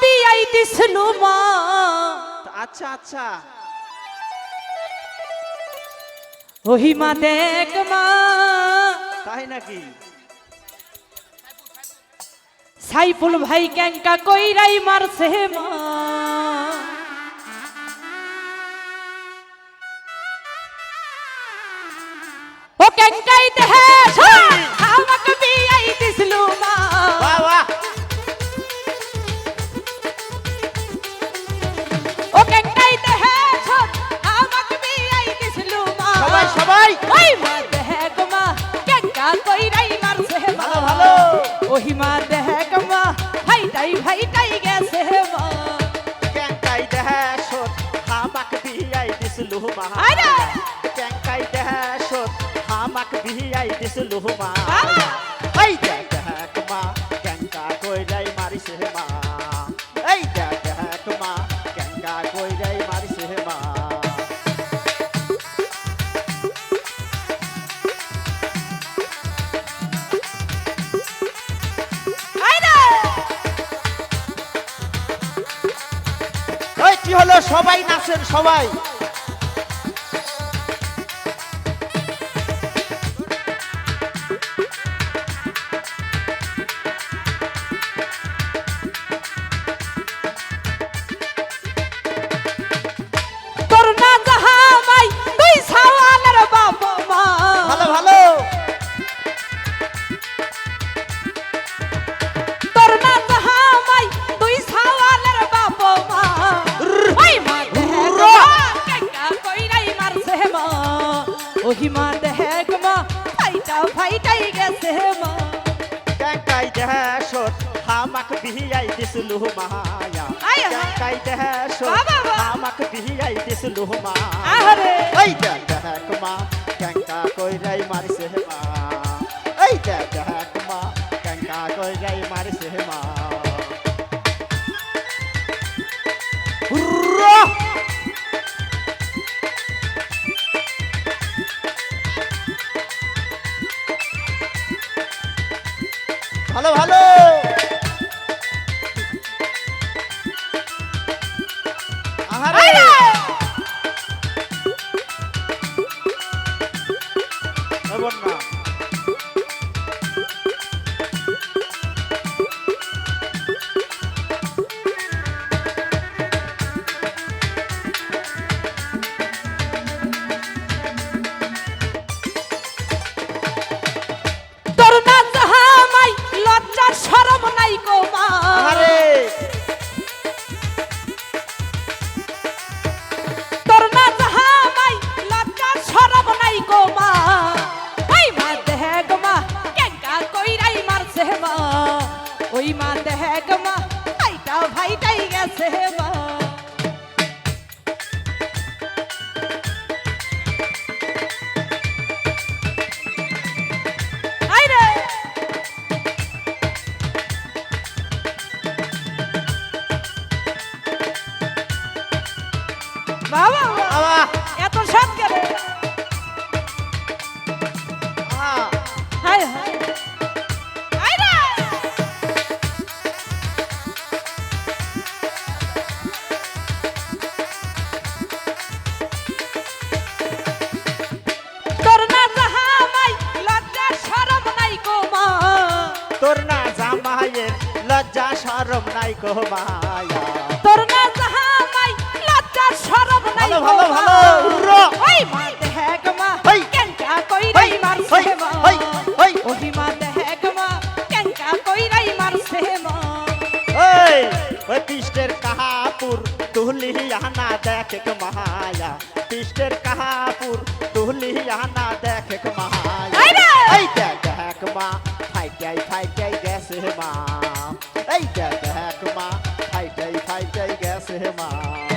বিয়াই দিছিল মা। আচ্ছা আচ্ছা। ওহি মা দেখ মা। তাই নাকি? সাইফুল ভাই ক্যাঙ্কা কইরাই মারছে মা। ও ক্যাঙ্কাই দেহে দিছলু মা আরে! ক্যাংকাই দেহে সত হামাক বিয়াই দিছলু মা এই দেখ দেখ মা ক্যাংকা কইরাই মারিছে মা। এই দেখ দেখ মা ক্যাংকা কইরাই মারিছে মা। ওই কি হলো? সবাই নাচেন সবাই। ওহি মা দেখ মা ফাইটা ফাইটাই গেছে মা। ক্যাংকাই দেহে সত হামাক বিয়াই দিছলু মায়া। আয়। ক্যাংকাই দেহে সত বাবা বাবা। হামাক বিয়াই দিছলু মা এই দেখ দেখ মা ক্যাংকা কইরাই মারিছে মা। দেখ দেখ মা ক্যাংকা কইরাই মারিছে মা। লজ্জা শরম নাই গো মায়া তোর না যাহা জাহামাই লজ্জা শরম নাই ভালো ভালো ভালো ওই মা গো মা হেই! কেনকা কইরাই হেই! মারছে! মা! ওই মা গো মা কেনকা কইরাই মারছে মা ওই ওই পিষ্টের কাহাপুর তুহলি আনা দেখে মায়া পিষ্টের কাহাপুর তুহলি আনা দেখে মায়া! এই দেখ দেখ মা ফাইটাই ফাইটাই মা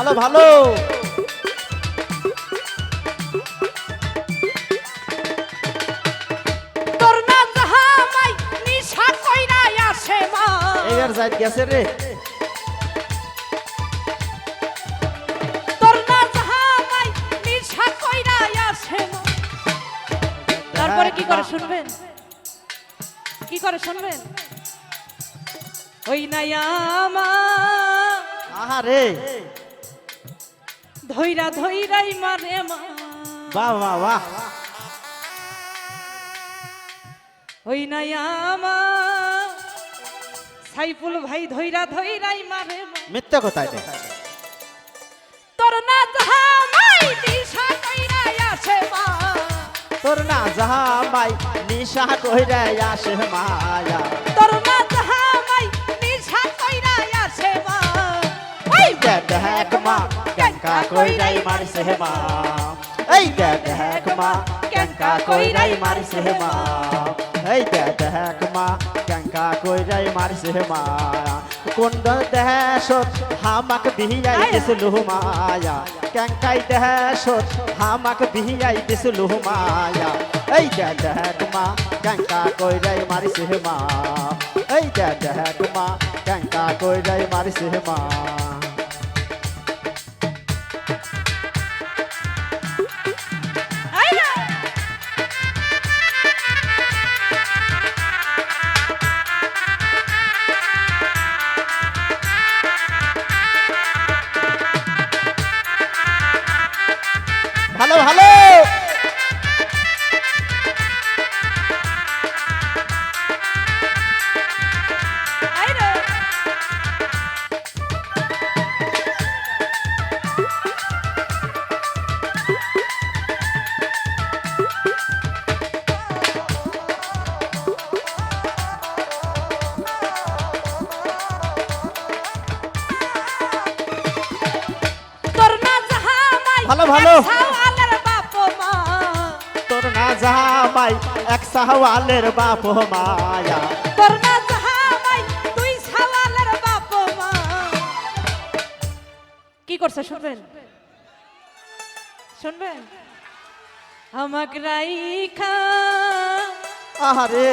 ভালো ভালো। যাই গেছে রে। তারপরে কি করে শুনবেন? কি করে শুনবেন? ওই নাই আমার আহারে ধৈরা ধৈরাই মারে মা। বাহ বাহ বাহ। ওই নাই আমার সাইফুল ভাই ধৈরা ধৈরাই মারে মা। মিথ্যা কথাই নেই তোর না জাহামাই নিশা কইরা আসে মা। তোর না জাহামাই নিশা কইরে আসে মায়া। তোর না জাহামাই নিশা কইরা আসে মা। ওই দেখ মা। কইরাই মারছে মা এই দেখ মা ক্যাঙ্কা কইরাই মারছে মা এই দেখ মা ক্যাঙ্কা কইরাই মারছে মা কোন দেশত হামাক বিহিয়াই দিছিল মায়া ক্যাঙ্কাই দেশত হামাক বিহিয়াই দিছিল মায়া এই দেখ মা ক্যাঙ্কা কইরাই মারছে মা এই দেখ মা ক্যাঙ্কা কইরাই মারছে মা ভালো, ভালো। তোর না জামাই এক সাহওয়ালের বাপ মায়া। তোর না তুই সাওয়ালের বাপ মা। কি করছে শুনবেন? শুনবেন? আমাক রাইখা। আহারে।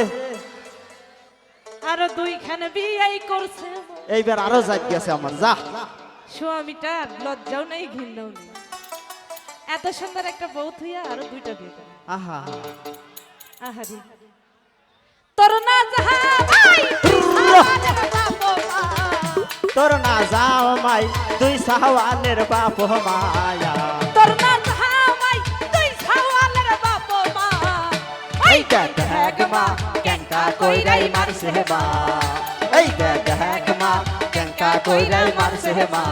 আরও দুইখানে বিয়াই করছে। এইবার আরও গেছে আমার যা। স্বামীটার লজ্জাও নেই ঘৃণাও নেই। এত সুন্দর একটা বউ থুইয়া আরও দুইটা বিয়ে করে। আহা। আহারি তোর না তুই বাপ মা তোর না জামাই দুই সাহওয়ালের বাপ মায়া। তোর না জাহামাই তুই সাওয়ালের বাপ মা এই দেখ মা ক্যাঙ্কা কইরাই মারছে মা। এই দেখ কইরাই মারছে মা।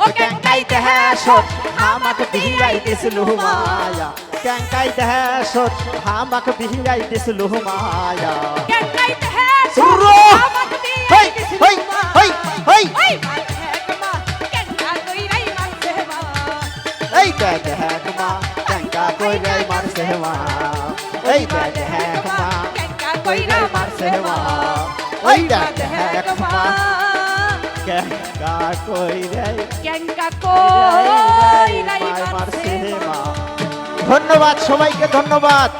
ও ক্যাঙ্কাই দেহসত হামাক বিহিয়াই দিছিল মায়া। ক্যাঙ্কাই দেহসত হামাক বিহিয়াই দিছিল মায়া। কেনাই দেহে সুরো! আমাকে দিয়ে হই হই। হই এই দেখ দেখ মা ক্যাঙ্কা কইরাই মারছে মা। এই দেখ দেখ মা কেনা কইরা মারছে মা। ওই দেখ মা মা। ক্যাঙ্কা মারছে মা ধন্যবাদ সবাইকে ধন্যবাদ